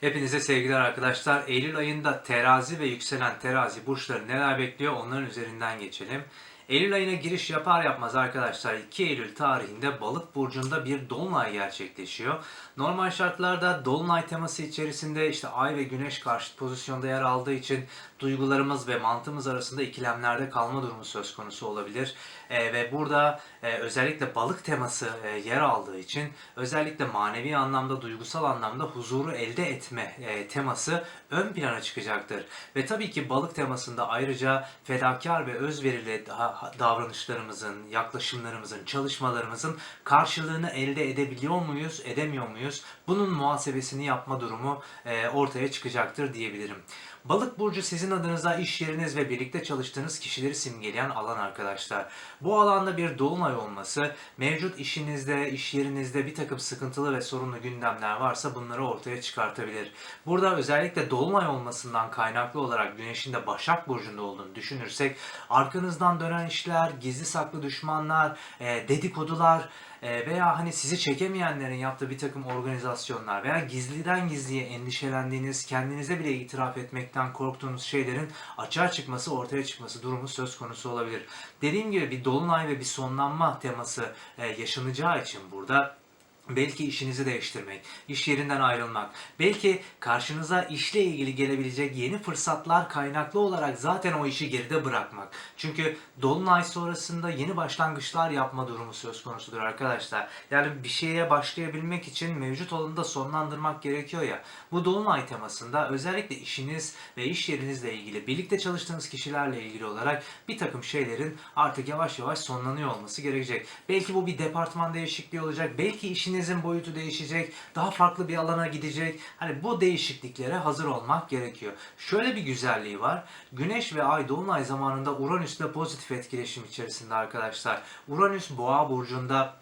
Hepinize sevgiler arkadaşlar. Eylül ayında terazi ve yükselen terazi burçları neler bekliyor onların üzerinden geçelim. Eylül ayına giriş yapar yapmaz arkadaşlar 2 Eylül tarihinde balık burcunda bir dolunay gerçekleşiyor. Normal şartlarda dolunay teması içerisinde işte ay ve güneş karşıt pozisyonda yer aldığı için duygularımız ve mantığımız arasında ikilemlerde kalma durumu söz konusu olabilir. Ee, ve burada e, özellikle balık teması e, yer aldığı için özellikle manevi anlamda, duygusal anlamda huzuru elde etme e, teması ön plana çıkacaktır. Ve tabii ki balık temasında ayrıca fedakar ve özverili da- davranışlarımızın, yaklaşımlarımızın, çalışmalarımızın karşılığını elde edebiliyor muyuz, edemiyor muyuz? Bunun muhasebesini yapma durumu e, ortaya çıkacaktır diyebilirim. Balık burcu sizin adınıza iş yeriniz ve birlikte çalıştığınız kişileri simgeleyen alan arkadaşlar. Bu alanda bir dolunay olması mevcut işinizde, iş yerinizde bir takım sıkıntılı ve sorunlu gündemler varsa bunları ortaya çıkartabilir. Burada özellikle dolunay olmasından kaynaklı olarak güneşin de Başak Burcu'nda olduğunu düşünürsek arkanızdan dönen işler, gizli saklı düşmanlar, e, dedikodular, e, veya hani sizi çekemeyenlerin yaptığı bir takım organizasyonlar veya gizliden gizliye endişelendiğiniz, kendinize bile itiraf etmekten korktuğunuz şeylerin açığa çıkması, ortaya çıkması durumu söz konusu olabilir. Dediğim gibi bir dolunay ve bir sonlanma teması e, yaşanacağı için burada Belki işinizi değiştirmek, iş yerinden ayrılmak, belki karşınıza işle ilgili gelebilecek yeni fırsatlar kaynaklı olarak zaten o işi geride bırakmak. Çünkü dolunay sonrasında yeni başlangıçlar yapma durumu söz konusudur arkadaşlar. Yani bir şeye başlayabilmek için mevcut olanı da sonlandırmak gerekiyor ya. Bu dolunay temasında özellikle işiniz ve iş yerinizle ilgili, birlikte çalıştığınız kişilerle ilgili olarak bir takım şeylerin artık yavaş yavaş sonlanıyor olması gerekecek. Belki bu bir departman değişikliği olacak, belki işinizin boyutu değişecek, daha farklı bir alana gidecek. Hani bu değişikliklere hazır olmak gerekiyor. Şöyle bir güzelliği var. Güneş ve Ay dolunay zamanında Uranüs'le pozitif etkileşim içerisinde arkadaşlar. Uranüs Boğa burcunda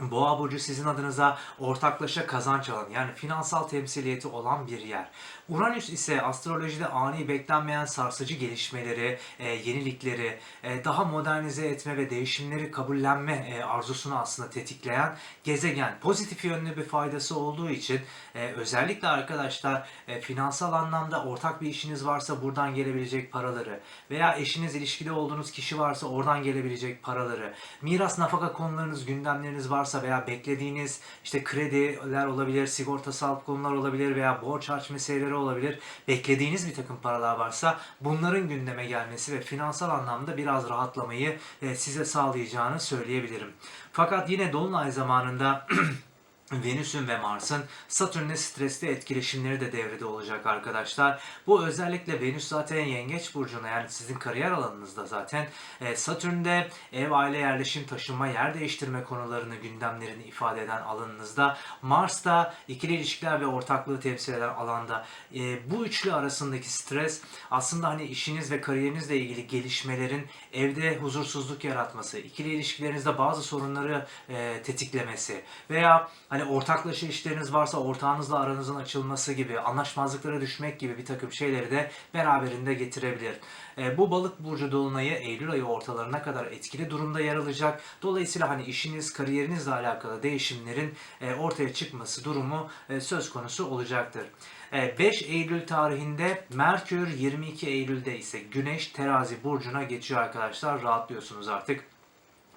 Boğa burcu sizin adınıza ortaklaşa kazanç alan yani finansal temsiliyeti olan bir yer. Uranüs ise astrolojide ani beklenmeyen sarsıcı gelişmeleri, e, yenilikleri, e, daha modernize etme ve değişimleri kabullenme e, arzusunu aslında tetikleyen gezegen. Pozitif yönlü bir faydası olduğu için e, özellikle arkadaşlar e, finansal anlamda ortak bir işiniz varsa buradan gelebilecek paraları veya eşiniz ilişkide olduğunuz kişi varsa oradan gelebilecek paraları, miras nafaka konularınız, gündemleriniz varsa veya beklediğiniz işte krediler olabilir, sigortasal konular olabilir veya borç harç meseleleri olabilir. Beklediğiniz bir takım paralar varsa bunların gündeme gelmesi ve finansal anlamda biraz rahatlamayı e, size sağlayacağını söyleyebilirim. Fakat yine dolunay zamanında Venüs'ün ve Mars'ın Satürn'le stresli etkileşimleri de devrede olacak arkadaşlar. Bu özellikle Venüs zaten Yengeç burcunda yani sizin kariyer alanınızda zaten. E, Satürn'de ev, aile, yerleşim, taşınma, yer değiştirme konularını, gündemlerini ifade eden alanınızda. Mars da ikili ilişkiler ve ortaklığı temsil eden alanda. E, bu üçlü arasındaki stres aslında hani işiniz ve kariyerinizle ilgili gelişmelerin evde huzursuzluk yaratması, ikili ilişkilerinizde bazı sorunları e, tetiklemesi veya hani ortaklaşa işleriniz varsa ortağınızla aranızın açılması gibi, anlaşmazlıklara düşmek gibi bir takım şeyleri de beraberinde getirebilir. E, bu balık burcu dolunayı Eylül ayı ortalarına kadar etkili durumda yer alacak. Dolayısıyla hani işiniz, kariyerinizle alakalı değişimlerin e, ortaya çıkması durumu e, söz konusu olacaktır. E, 5 Eylül tarihinde Merkür 22 Eylül'de ise Güneş terazi burcuna geçiyor arkadaşlar. Rahatlıyorsunuz artık.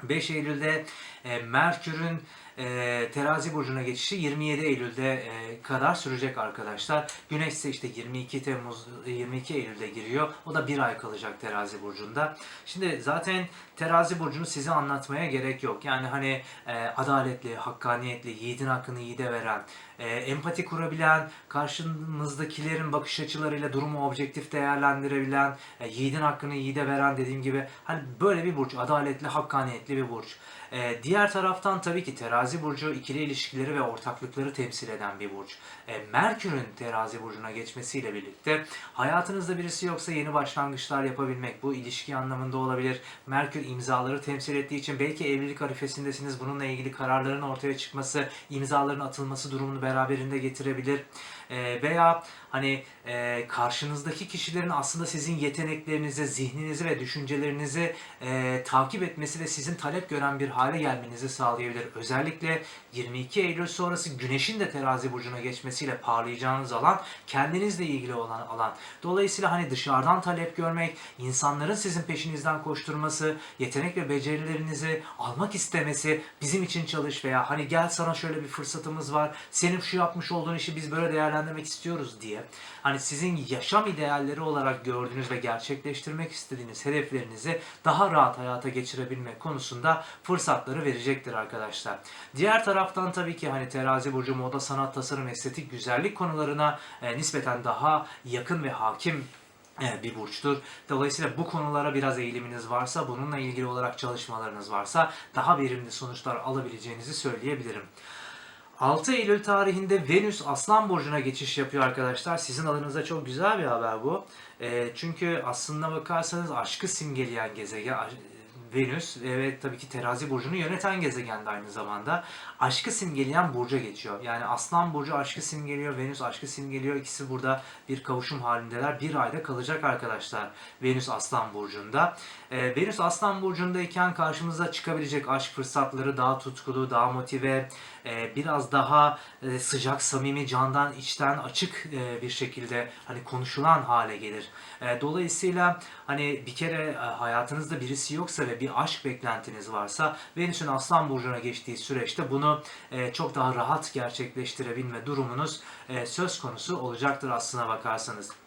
5 Eylül'de e, Merkür'ün e, terazi burcuna geçişi 27 Eylül'de e, kadar sürecek arkadaşlar. Güneş ise işte 22 Temmuz 22 Eylül'de giriyor. O da bir ay kalacak terazi burcunda. Şimdi zaten terazi burcunu size anlatmaya gerek yok. Yani hani e, adaletli, hakkaniyetli, yiğidin hakkını yiğide veren, e, empati kurabilen, karşınızdakilerin bakış açılarıyla durumu objektif değerlendirebilen, e, yiğidin hakkını yiğide veren dediğim gibi hani böyle bir burç, adaletli, hakkaniyetli bir burç. E, diğer taraftan tabii ki terazi burcu ikili ilişkileri ve ortaklıkları temsil eden bir burç. E, Merkür'ün terazi burcuna geçmesiyle birlikte hayatınızda birisi yoksa yeni başlangıçlar yapabilmek bu ilişki anlamında olabilir. Merkür imzaları temsil ettiği için belki evlilik arifesindesiniz. Bununla ilgili kararların ortaya çıkması, imzaların atılması durumunu beraberinde getirebilir. E, veya hani e, karşınızdaki kişilerin aslında sizin yeteneklerinizi, zihninizi ve düşüncelerinizi e, takip etmesi ve sizin talep gören bir hale gelmenizi sağlayabilir. Özellikle 22 Eylül sonrası Güneş'in de terazi burcuna geçmesiyle parlayacağınız alan kendinizle ilgili olan alan. Dolayısıyla hani dışarıdan talep görmek, insanların sizin peşinizden koşturması, yetenek ve becerilerinizi almak istemesi, bizim için çalış veya hani gel sana şöyle bir fırsatımız var, senin şu yapmış olduğun işi biz böyle değerlendirmek istiyoruz diye. Hani sizin yaşam idealleri olarak gördüğünüz ve gerçekleştirmek istediğiniz hedeflerinizi daha rahat hayata geçirebilmek konusunda fırsatları verecektir arkadaşlar. Diğer taraftan tabii ki hani terazi burcu moda, sanat, tasarım, estetik, güzellik konularına e, nispeten daha yakın ve hakim e, bir burçtur. Dolayısıyla bu konulara biraz eğiliminiz varsa, bununla ilgili olarak çalışmalarınız varsa daha verimli sonuçlar alabileceğinizi söyleyebilirim. 6 Eylül tarihinde Venüs Aslan Burcu'na geçiş yapıyor arkadaşlar. Sizin adınıza çok güzel bir haber bu. E, çünkü aslında bakarsanız aşkı simgeleyen gezegen Venüs ve tabii ki terazi burcunu yöneten gezegen de aynı zamanda aşkı simgeleyen burca geçiyor. Yani Aslan Burcu aşkı simgeliyor, Venüs aşkı simgeliyor. İkisi burada bir kavuşum halindeler. Bir ayda kalacak arkadaşlar Venüs Aslan Burcu'nda. Ee, Venüs Aslan Burcu'ndayken karşımıza çıkabilecek aşk fırsatları daha tutkulu, daha motive, e, biraz daha e, sıcak, samimi, candan, içten, açık e, bir şekilde hani konuşulan hale gelir. E, dolayısıyla hani bir kere e, hayatınızda birisi yoksa ve bir aşk beklentiniz varsa Venüs'ün Aslan Burcu'na geçtiği süreçte bunu e, çok daha rahat gerçekleştirebilme durumunuz e, söz konusu olacaktır aslına bakarsanız.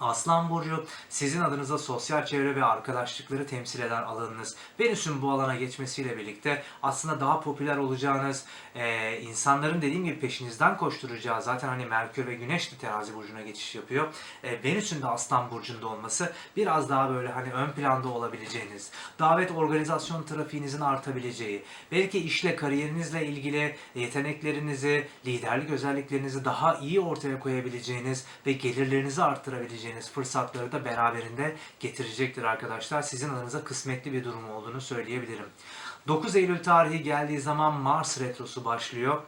Aslan Burcu sizin adınıza sosyal çevre ve arkadaşlıkları temsil eden alanınız. Venüs'ün bu alana geçmesiyle birlikte aslında daha popüler olacağınız, e, insanların dediğim gibi peşinizden koşturacağı zaten hani Merkür ve Güneş de terazi burcuna geçiş yapıyor. E, Venüs'ün de Aslan Burcu'nda olması biraz daha böyle hani ön planda olabileceğiniz, davet organizasyon trafiğinizin artabileceği, belki işle, kariyerinizle ilgili yeteneklerinizi, liderlik özelliklerinizi daha iyi ortaya koyabileceğiniz ve gelirlerinizi arttırabileceğiniz fırsatları da beraberinde getirecektir arkadaşlar. Sizin adınıza kısmetli bir durum olduğunu söyleyebilirim. 9 Eylül tarihi geldiği zaman Mars retrosu başlıyor.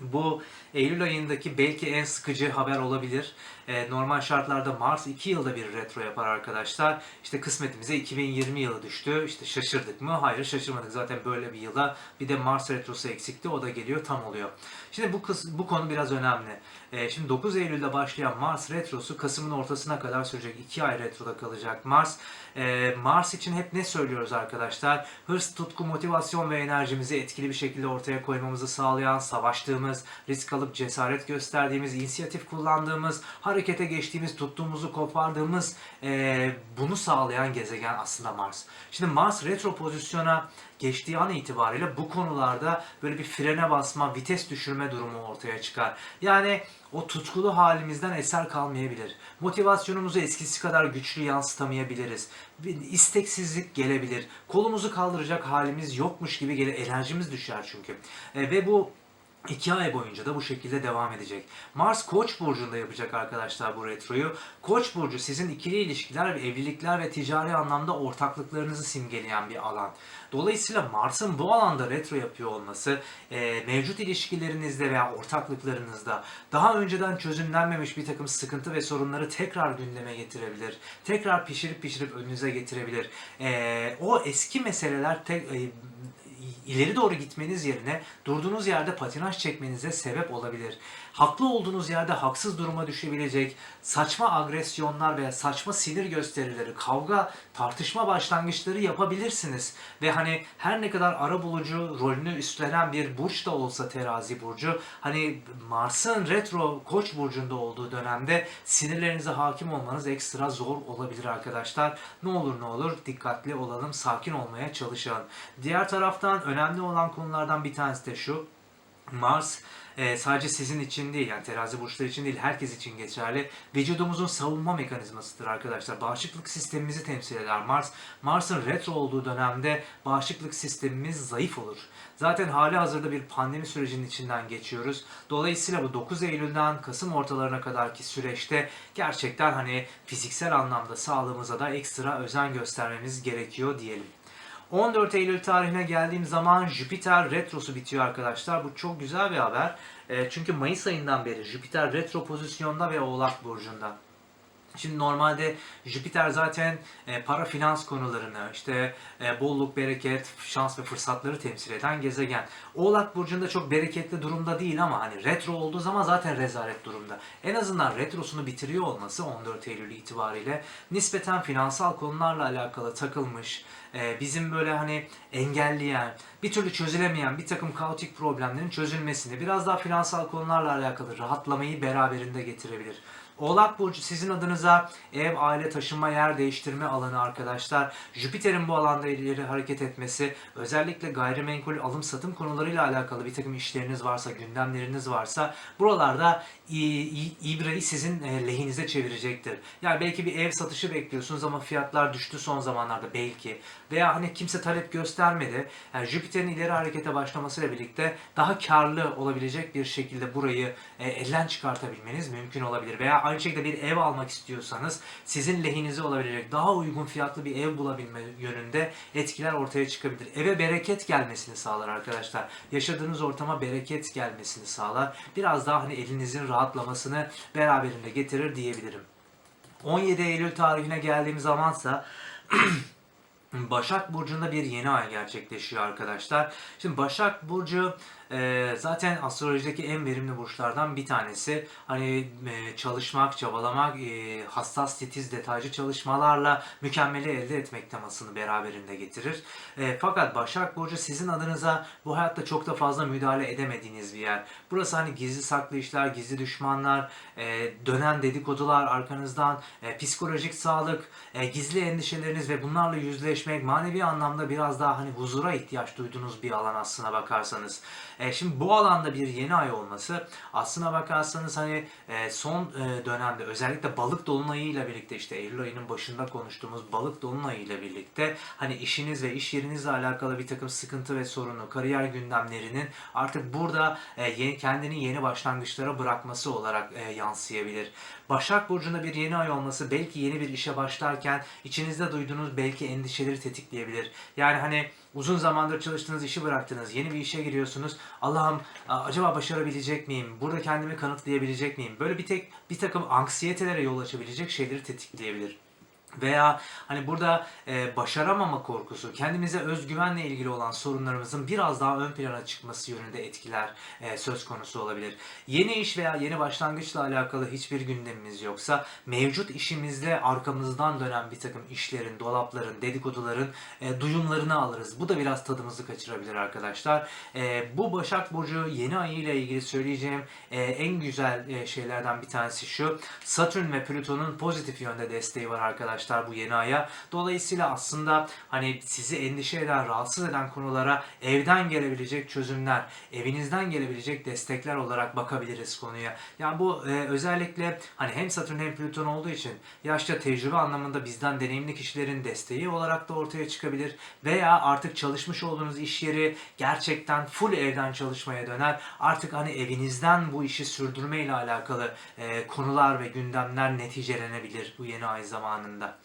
Bu Eylül ayındaki belki en sıkıcı haber olabilir. Ee, normal şartlarda Mars 2 yılda bir retro yapar arkadaşlar. İşte kısmetimize 2020 yılı düştü. İşte şaşırdık mı? Hayır şaşırmadık. Zaten böyle bir yılda bir de Mars retrosu eksikti. O da geliyor tam oluyor. Şimdi bu, bu konu biraz önemli. Ee, şimdi 9 Eylül'de başlayan Mars retrosu Kasım'ın ortasına kadar sürecek. 2 ay retroda kalacak Mars. Ee, Mars için hep ne söylüyoruz arkadaşlar? Hırs, tutku, motivasyon ve enerjimizi etkili bir şekilde ortaya koymamızı sağlayan, savaştığımız, risk alıp cesaret gösterdiğimiz, inisiyatif kullandığımız, harekete geçtiğimiz, tuttuğumuzu kopardığımız e, bunu sağlayan gezegen aslında Mars. Şimdi Mars retro pozisyona geçtiği an itibariyle bu konularda böyle bir frene basma, vites düşürme durumu ortaya çıkar. Yani o tutkulu halimizden eser kalmayabilir. Motivasyonumuzu eskisi kadar güçlü yansıtamayabiliriz. Bir isteksizlik gelebilir. Kolumuzu kaldıracak halimiz yokmuş gibi gelir. Enerjimiz düşer çünkü. E, ve bu İki ay boyunca da bu şekilde devam edecek. Mars Koç burcunda yapacak arkadaşlar bu retroyu. Koç burcu sizin ikili ilişkiler ve evlilikler ve ticari anlamda ortaklıklarınızı simgeleyen bir alan. Dolayısıyla Mars'ın bu alanda retro yapıyor olması e, mevcut ilişkilerinizde veya ortaklıklarınızda daha önceden çözümlenmemiş bir takım sıkıntı ve sorunları tekrar gündeme getirebilir. Tekrar pişirip pişirip önünüze getirebilir. E, o eski meseleler tek, e, ileri doğru gitmeniz yerine durduğunuz yerde patinaj çekmenize sebep olabilir. Haklı olduğunuz yerde haksız duruma düşebilecek saçma agresyonlar veya saçma sinir gösterileri, kavga, tartışma başlangıçları yapabilirsiniz. Ve hani her ne kadar ara bulucu rolünü üstlenen bir burç da olsa terazi burcu, hani Mars'ın retro koç burcunda olduğu dönemde sinirlerinize hakim olmanız ekstra zor olabilir arkadaşlar. Ne olur ne olur dikkatli olalım, sakin olmaya çalışalım. Diğer taraftan önemli olan konulardan bir tanesi de şu. Mars e, sadece sizin için değil yani terazi burçları için değil herkes için geçerli. Vücudumuzun savunma mekanizmasıdır arkadaşlar. Bağışıklık sistemimizi temsil eder Mars. Mars'ın retro olduğu dönemde bağışıklık sistemimiz zayıf olur. Zaten hali hazırda bir pandemi sürecinin içinden geçiyoruz. Dolayısıyla bu 9 Eylül'den Kasım ortalarına kadarki süreçte gerçekten hani fiziksel anlamda sağlığımıza da ekstra özen göstermemiz gerekiyor diyelim. 14 Eylül tarihine geldiğim zaman Jüpiter retrosu bitiyor arkadaşlar. Bu çok güzel bir haber. E, çünkü Mayıs ayından beri Jüpiter retro pozisyonda ve Oğlak Burcu'nda. Şimdi normalde Jüpiter zaten e, para finans konularını, işte e, bolluk, bereket, şans ve fırsatları temsil eden gezegen. Oğlak Burcu'nda çok bereketli durumda değil ama hani retro olduğu zaman zaten rezalet durumda. En azından retrosunu bitiriyor olması 14 Eylül itibariyle nispeten finansal konularla alakalı takılmış, e, bizim böyle hani engelleyen, bir türlü çözülemeyen bir takım kaotik problemlerin çözülmesini, biraz daha finansal konularla alakalı rahatlamayı beraberinde getirebilir. Oğlak Burcu sizin adınıza ev, aile, taşınma, yer değiştirme alanı arkadaşlar. Jüpiter'in bu alanda ileri hareket etmesi, özellikle gayrimenkul alım satım konularıyla alakalı bir takım işleriniz varsa, gündemleriniz varsa buralarda ibreyi sizin e, lehinize çevirecektir. Yani belki bir ev satışı bekliyorsunuz ama fiyatlar düştü son zamanlarda belki. Veya hani kimse talep göstermedi. Yani Jüpiter'in ileri harekete başlamasıyla birlikte daha karlı olabilecek bir şekilde burayı e, elden çıkartabilmeniz mümkün olabilir. Veya aynı şekilde bir ev almak istiyorsanız sizin lehinize olabilecek daha uygun fiyatlı bir ev bulabilme yönünde etkiler ortaya çıkabilir. Eve bereket gelmesini sağlar arkadaşlar. Yaşadığınız ortama bereket gelmesini sağlar. Biraz daha hani elinizin rahatlamasını beraberinde getirir diyebilirim. 17 Eylül tarihine geldiğim zamansa Başak Burcu'nda bir yeni ay gerçekleşiyor arkadaşlar. Şimdi Başak Burcu e, zaten astrolojideki en verimli burçlardan bir tanesi. Hani e, çalışmak, çabalamak, e, hassas, titiz, detaycı çalışmalarla mükemmeli elde etmek temasını beraberinde getirir. E, fakat Başak Burcu sizin adınıza bu hayatta çok da fazla müdahale edemediğiniz bir yer. Burası hani gizli saklı işler, gizli düşmanlar, e, dönen dedikodular arkanızdan, e, psikolojik sağlık, e, gizli endişeleriniz ve bunlarla yüzleşmek, manevi anlamda biraz daha hani huzura ihtiyaç duyduğunuz bir alan aslına bakarsanız. E, şimdi bu alanda bir yeni ay olması aslına bakarsanız hani e, son e, dönemde özellikle balık dolunayıyla birlikte işte Eylül ayının başında konuştuğumuz balık dolunayıyla birlikte hani işiniz ve iş yerinizle alakalı bir takım sıkıntı ve sorunu, kariyer gündemlerinin artık burada e, yeni, kendini yeni başlangıçlara bırakması olarak e, yansıyabilir. Başak Burcu'nda bir yeni ay olması belki yeni bir işe başlarken içinizde duyduğunuz belki endişeleri tetikleyebilir. Yani hani uzun zamandır çalıştığınız işi bıraktınız, yeni bir işe giriyorsunuz. Allah'ım acaba başarabilecek miyim? Burada kendimi kanıtlayabilecek miyim? Böyle bir tek bir takım anksiyetelere yol açabilecek şeyleri tetikleyebilir. Veya hani burada e, başaramama korkusu, kendimize özgüvenle ilgili olan sorunlarımızın biraz daha ön plana çıkması yönünde etkiler e, söz konusu olabilir. Yeni iş veya yeni başlangıçla alakalı hiçbir gündemimiz yoksa mevcut işimizde arkamızdan dönen bir takım işlerin, dolapların, dedikoduların e, duyumlarını alırız. Bu da biraz tadımızı kaçırabilir arkadaşlar. E, bu Başak Burcu yeni ayı ile ilgili söyleyeceğim e, en güzel e, şeylerden bir tanesi şu. Satürn ve Plüton'un pozitif yönde desteği var arkadaşlar bu yeni aya. Dolayısıyla aslında hani sizi endişe eden, rahatsız eden konulara evden gelebilecek çözümler, evinizden gelebilecek destekler olarak bakabiliriz konuya. Yani bu e, özellikle hani hem Satürn hem Plüton olduğu için yaşta tecrübe anlamında bizden deneyimli kişilerin desteği olarak da ortaya çıkabilir veya artık çalışmış olduğunuz iş yeri gerçekten full evden çalışmaya döner. Artık hani evinizden bu işi sürdürme ile alakalı e, konular ve gündemler neticelenebilir bu yeni ay zamanında.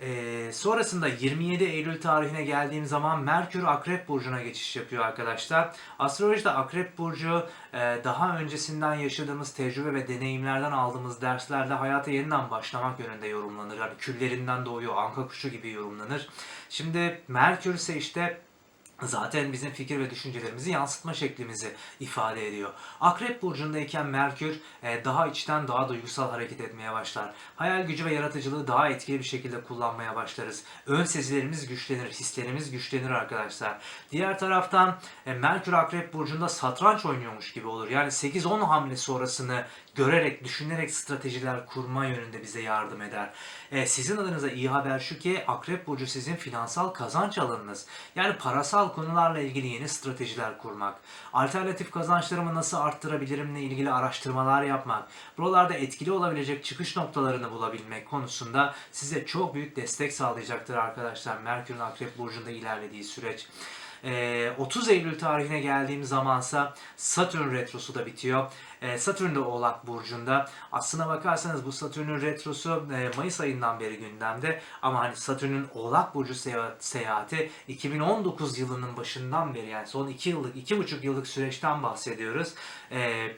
Ee, sonrasında 27 Eylül tarihine geldiğim zaman Merkür Akrep Burcu'na geçiş yapıyor arkadaşlar. Astrolojide Akrep Burcu e, daha öncesinden yaşadığımız tecrübe ve deneyimlerden aldığımız derslerle hayata yeniden başlamak yönünde yorumlanır. Yani küllerinden doğuyor, anka kuşu gibi yorumlanır. Şimdi Merkür ise işte zaten bizim fikir ve düşüncelerimizi yansıtma şeklimizi ifade ediyor. Akrep burcundayken Merkür e, daha içten, daha duygusal hareket etmeye başlar. Hayal gücü ve yaratıcılığı daha etkili bir şekilde kullanmaya başlarız. Ön sezilerimiz güçlenir, hislerimiz güçlenir arkadaşlar. Diğer taraftan e, Merkür Akrep burcunda satranç oynuyormuş gibi olur. Yani 8-10 hamle sonrasını görerek, düşünerek stratejiler kurma yönünde bize yardım eder. E, sizin adınıza iyi haber şu ki Akrep Burcu sizin finansal kazanç alanınız. Yani parasal konularla ilgili yeni stratejiler kurmak, alternatif kazançlarımı nasıl arttırabilirimle ilgili araştırmalar yapmak, buralarda etkili olabilecek çıkış noktalarını bulabilmek konusunda size çok büyük destek sağlayacaktır arkadaşlar. Merkür'ün Akrep Burcu'nda ilerlediği süreç. Ee, 30 Eylül tarihine geldiğim zamansa Satürn retrosu da bitiyor. Ee, Satürn de Oğlak Burcu'nda. Aslına bakarsanız bu Satürn'ün retrosu e, Mayıs ayından beri gündemde. Ama hani Satürn'ün Oğlak Burcu seyahat- seyahati 2019 yılının başından beri yani son 2 yıllık, 2,5 yıllık süreçten bahsediyoruz. Ee,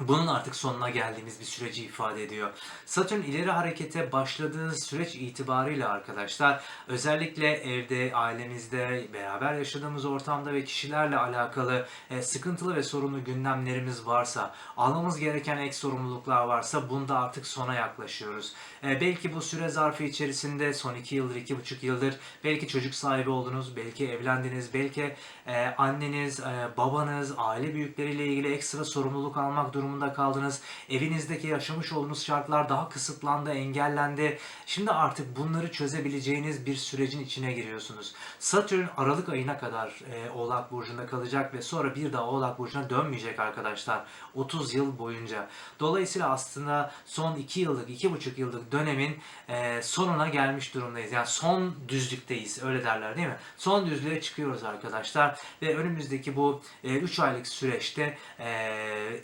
bunun artık sonuna geldiğimiz bir süreci ifade ediyor. Satürn ileri harekete başladığı süreç itibariyle arkadaşlar özellikle evde, ailemizde, beraber yaşadığımız ortamda ve kişilerle alakalı e, sıkıntılı ve sorunlu gündemlerimiz varsa, almamız gereken ek sorumluluklar varsa bunda artık sona yaklaşıyoruz. E, belki bu süre zarfı içerisinde son 2 yıldır, 2,5 yıldır belki çocuk sahibi oldunuz, belki evlendiniz, belki e, anneniz, e, babanız, aile büyükleriyle ilgili ekstra sorumluluk almak durumunda kaldınız. Evinizdeki yaşamış olduğunuz şartlar daha kısıtlandı, engellendi. Şimdi artık bunları çözebileceğiniz bir sürecin içine giriyorsunuz. Satürn Aralık ayına kadar e, Oğlak Burcu'nda kalacak ve sonra bir daha Oğlak Burcu'na dönmeyecek arkadaşlar. 30 yıl boyunca. Dolayısıyla aslında son 2 yıllık, 2,5 yıllık dönemin e, sonuna gelmiş durumdayız. Yani son düzlükteyiz öyle derler değil mi? Son düzlüğe çıkıyoruz arkadaşlar ve önümüzdeki bu 3 aylık süreçte e,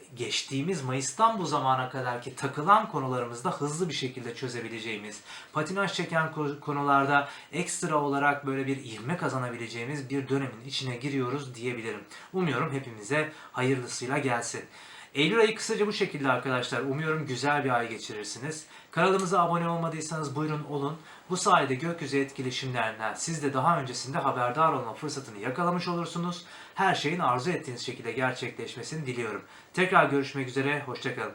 geçtiğimiz Mayıs'tan bu zamana kadar ki takılan konularımızda hızlı bir şekilde çözebileceğimiz, patinaj çeken ko- konularda ekstra olarak böyle bir ivme kazanabileceğimiz bir dönemin içine giriyoruz diyebilirim. Umuyorum hepimize hayırlısıyla gelsin. Eylül ayı kısaca bu şekilde arkadaşlar. Umuyorum güzel bir ay geçirirsiniz. Kanalımıza abone olmadıysanız buyurun olun. Bu sayede gökyüzü etkileşimlerinden siz de daha öncesinde haberdar olma fırsatını yakalamış olursunuz. Her şeyin arzu ettiğiniz şekilde gerçekleşmesini diliyorum. Tekrar görüşmek üzere, hoşçakalın.